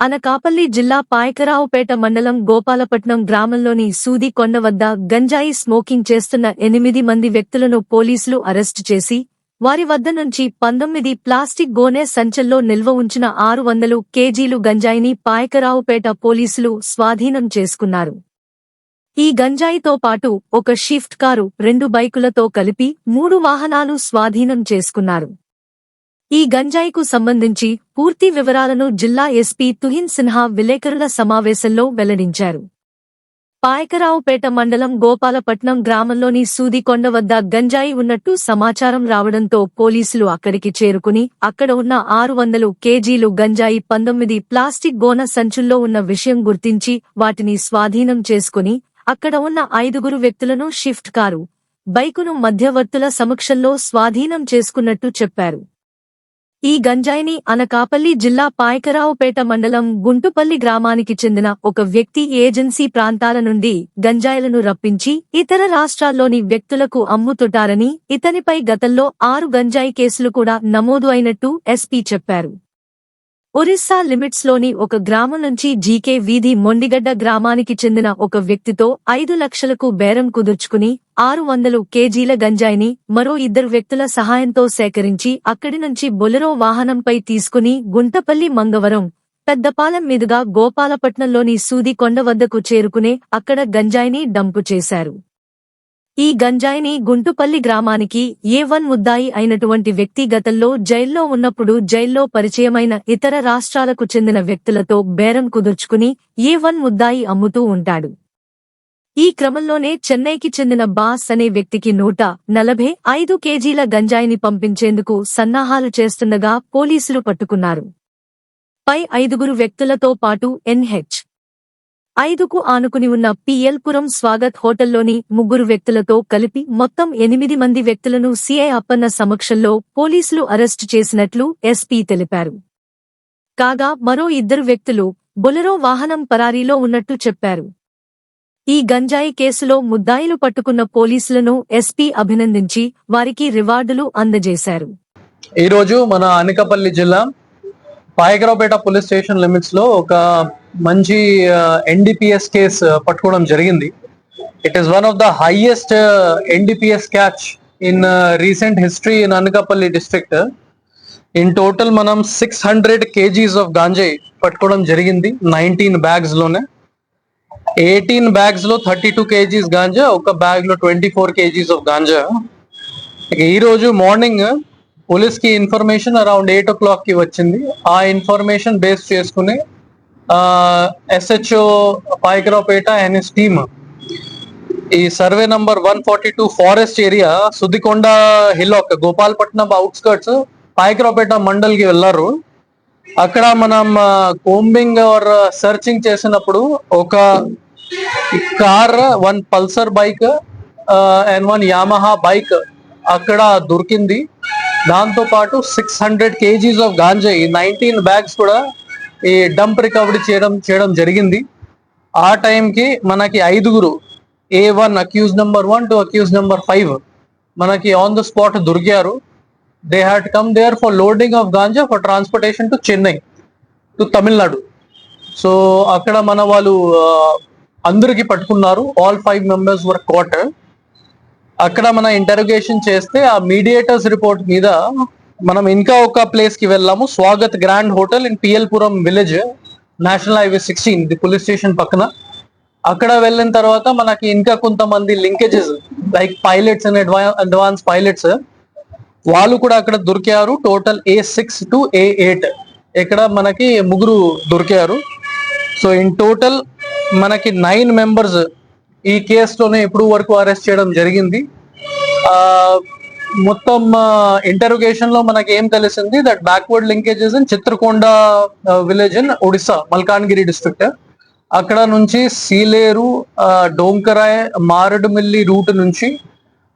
అనకాపల్లి జిల్లా పాయకరావుపేట మండలం గోపాలపట్నం గ్రామంలోని సూది కొండ వద్ద గంజాయి స్మోకింగ్ చేస్తున్న ఎనిమిది మంది వ్యక్తులను పోలీసులు అరెస్టు చేసి వారి వద్ద నుంచి పంతొమ్మిది ప్లాస్టిక్ గోనె సంచల్లో నిల్వ ఉంచిన ఆరు వందలు కేజీలు గంజాయిని పాయకరావుపేట పోలీసులు స్వాధీనం చేసుకున్నారు. ఈ గంజాయితో పాటు ఒక షిఫ్ట్ కారు రెండు బైకులతో కలిపి మూడు వాహనాలు స్వాధీనం చేసుకున్నారు. ఈ గంజాయికు సంబంధించి పూర్తి వివరాలను జిల్లా ఎస్పీ తుహిన్ సిన్హా విలేకరుల సమావేశంలో వెల్లడించారు. పాయకరావుపేట మండలం గోపాలపట్నం గ్రామంలోని సూదికొండ వద్ద గంజాయి ఉన్నట్టు సమాచారం రావడంతో పోలీసులు అక్కడికి చేరుకుని అక్కడ ఉన్న ఆరు వందలు కేజీలు గంజాయి పంతొమ్మిది ప్లాస్టిక్ గోన సంచుల్లో ఉన్న విషయం గుర్తించి వాటిని స్వాధీనం చేసుకుని అక్కడ ఉన్న ఐదుగురు వ్యక్తులను షిఫ్ట్ కారు బైకును మధ్యవర్తుల సమక్షంలో స్వాధీనం చేసుకున్నట్టు చెప్పారు. ఈ గంజాయిని అనకాపల్లి జిల్లా పాయకరావుపేట మండలం గుంటుపల్లి గ్రామానికి చెందిన ఒక వ్యక్తి ఏజెన్సీ ప్రాంతాల నుండి గంజాయిలను రప్పించి ఇతర రాష్ట్రాల్లోని వ్యక్తులకు అమ్ముతుంటారని ఇతనిపై గతంలో ఆరు గంజాయి కేసులు కూడా నమోదు అయినట్టు ఎస్పీ చెప్పారు. ఒరిస్సా లిమిట్స్లోని ఒక గ్రామం నుంచి జీకే వీధి మొండిగడ్డ గ్రామానికి చెందిన ఒక వ్యక్తితో ఐదు లక్షలకు బేరం కుదుర్చుకుని ఆరు వందలు కేజీల గంజాయిని మరో ఇద్దరు వ్యక్తుల సహాయంతో సేకరించి అక్కడి నుంచి బొలెరో వాహనంపై తీసుకుని గుంటపల్లి మంగవరం పెద్దపాలెం మీదుగా గోపాలపట్నంలోని సూది కొండ వద్దకు చేరుకునే అక్కడ గంజాయిని డంపు చేశారు. ఈ గంజాయిని గుంటుపల్లి గ్రామానికి ఏ వన్ ముద్దాయి అయినటువంటి వ్యక్తి గతంలో జైల్లో ఉన్నప్పుడు జైల్లో పరిచయమైన ఇతర రాష్ట్రాలకు చెందిన వ్యక్తులతో బేరం కుదుర్చుకుని ఏ వన్ ముద్దాయి అమ్ముతూ ఉంటాడు. ఈ క్రమంలోనే చెన్నైకి చెందిన బాస్ అనే వ్యక్తికి నూట నలభై ఐదు కేజీల గంజాయిని పంపించేందుకు సన్నాహాలు చేస్తుండగా పోలీసులు పట్టుకున్నారు. పై ఐదుగురు వ్యక్తులతో పాటు ఎన్హెచ్ ఐదుకు ఆనుకుని ఉన్న పిఎల్పురం స్వాగత్ హోటల్లోని ముగ్గురు వ్యక్తులతో కలిపి మొత్తం ఎనిమిది మంది వ్యక్తులను సిఐ అప్పన్న సమక్షంలో పోలీసులు అరెస్టు చేసినట్లు ఎస్పీ తెలిపారు. కాగా మరో ఇద్దరు వ్యక్తులు బొలెరో వాహనం పరారీలో ఉన్నట్టు చెప్పారు. ఈ గంజాయి కేసులో ముద్దాయిలు పట్టుకున్న పోలీసులను ఎస్పీ అభినందించి వారికి రివార్డులు అందజేశారు. ఈ రోజు మన అనకాపల్లి జిల్లా పాయకరావుపేట పోలీస్ స్టేషన్ లిమిట్స్లో ఒక మంచి ఎన్డిపిఎస్ కేస్ పట్టుకోవడం జరిగింది. It is one of the highest NDPS catch in recent history in Anakapalli district in total మనం సిక్స్ హండ్రెడ్ కేజీస్ ఆఫ్ గాంజాయి పట్టుకోవడం జరిగింది నైన్టీన్ బ్యాగ్స్లోనే. ఎయిటీన్ బ్యాగ్స్లో థర్టీ టూ కేజీస్ గాంజా ఒక బ్యాగ్లో twenty four kgs of ganja ఈ రోజు మార్నింగ్ పోలీస్కి ఇన్ఫర్మేషన్ అరౌండ్ ఎయిట్ ఓ క్లాక్కి వచ్చింది. ఆ ఇన్ఫర్మేషన్ బేస్ చేసుకుని SHO Payakaraopeta and his team ఈ survey number one forty two forest area Sudikonda hillock Gopalpatnam outskirts Payakaraopeta మండల్కి వెళ్ళారు. అక్కడ మనం కోంబింగ్ ఆర్ సర్చింగ్ చేసినప్పుడు ఒక car one Pulsar bike and one Yamaha bike అక్కడ దొరికింది. దాంతో పాటు six hundred kgs of గాంజాయి nineteen bags కూడా ఈ డంప్ రికవరీ చేయడం చేయడం జరిగింది. ఆ టైంకి మనకి ఐదుగురు A one accused number one to accused number five మనకి ఆన్ ద స్పాట్ దొరికారు. They had come there for loading of ganja for transportation to Chennai to Tamil Nadu so అక్కడ మన వాళ్ళు అందరికీ అందరికి పట్టుకున్నారు. All five members were quarter అక్కడ మన ఇంటరోగేషన్ చేస్తే ఆ మీడియేటర్స్ రిపోర్ట్ మీద మనం ఇంకా ఒక ప్లేస్కి వెళ్ళాము. Swagat grand hotel in PL Puram village national highway sixteen the police station పక్కన. అక్కడ వెళ్ళిన తర్వాత మనకి ఇంకా కొంతమంది linkages like pilots and advance pilots వాళ్ళు కూడా అక్కడ దొరికారు. Total A six to A eight ఇక్కడ మనకి ముగ్గురు దొరికారు. సో ఇన్ టోటల్ మనకి నైన్ మెంబర్స్ ఈ కేసులోనే ఇప్పుడు వరకు అరెస్ట్ చేయడం జరిగింది. మొత్తం ఇంటరోగేషన్లో మనకి ఏం తెలిసింది? That backward linkages in Chitrakonda village in Odisha Malkangiri district అక్కడ నుంచి సీలేరు డోంకరాయ్ మారడుమిల్లి రూట్ నుంచి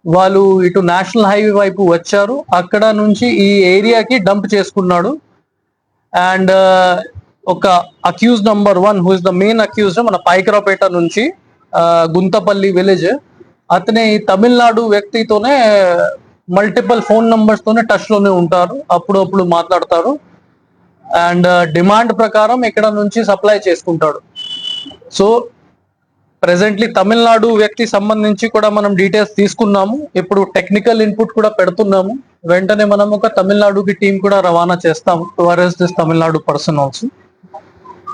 వాళ్ళు ఇటు నేషనల్ హైవే వైపు వచ్చారు. అక్కడ నుంచి ఈ ఏరియాకి డంప్ చేసుకున్నాడు. అండ్ ఒక accused number one who is the main accused మన పైకరాపేట నుంచి గుంతపల్లి విలేజ్ అతనే ఈ తమిళనాడు వ్యక్తితోనే మల్టిపుల్ ఫోన్ నంబర్స్ తోనే టచ్లోనే ఉంటారు. అప్పుడప్పుడు మాట్లాడతారు. అండ్ డిమాండ్ uh, ప్రకారం ఇక్కడ నుంచి సప్లై చేసుకుంటాడు. సో ప్రెసెంట్లీ తమిళనాడు వ్యక్తి సంబంధించి కూడా మనం డీటెయిల్స్ తీసుకున్నాము. ఇప్పుడు టెక్నికల్ ఇన్పుట్ కూడా పెడుతున్నాము. వెంటనే మనం ఒక తమిళనాడుకి టీం కూడా రవాణా చేస్తాము to this Tamil Nadu person also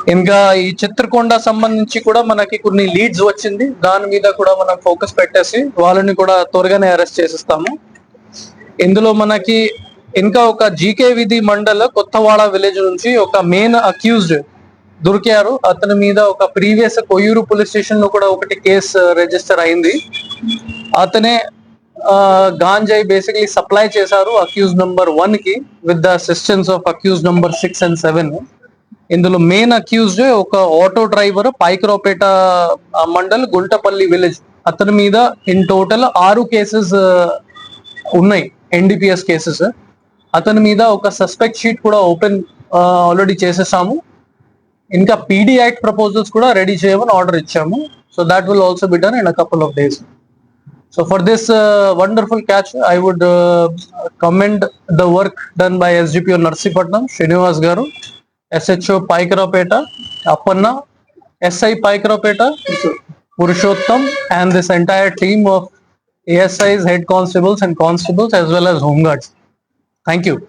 ఇంకా ఈ చిత్రకొండ సంబంధించి కూడా మనకి కొన్ని లీడ్స్ వచ్చింది. దాని మీద కూడా మనం ఫోకస్ పెట్టేసి వాళ్ళని కూడా త్వరగానే అరెస్ట్ చేసేస్తాము. ఇందులో మనకి ఇంకా ఒక జీకే విధి మండల కొత్తవాడ విలేజ్ నుంచి ఒక మెయిన్ అక్యూజ్డ్ దొరికారు. అతని మీద ఒక ప్రీవియస్ కొయ్యూరు పోలీస్ స్టేషన్లో కూడా ఒకటి కేసు రిజిస్టర్ uh, అయింది. అతనే uh, గాంజాయి బేసిక్లీ సప్లై చేశారు అక్యూజ్ నంబర్ వన్కి with the assistance of accused number six and seven ఇందులో మెయిన్ అక్యూజ్డ్ ఒక auto driver Payakaraopeta mandal Guntapalli village అతని మీద ఇన్ టోటల్ ఆరు కేసెస్ uh, ఉన్నాయి. ఎన్డిపిఎస్ కేసెస్ అతని మీద ఒక సస్పెక్ట్ షీట్ కూడా ఓపెన్ ఆల్రెడీ చేసేసాము. ఇంకా పీడీ యాక్ట్ ప్రపోజల్స్ కూడా రెడీ చేయమని ఆర్డర్ ఇచ్చాము. So that will also be done in a couple of days so for this wonderful catch I would commend the work done by SDPO Narsipatnam Srinivas garu SHO Payakaraopeta Appanna SI Payakaraopeta Purushottam and this entire team of ASIs, head constables and constables as well as home guards. Thank you.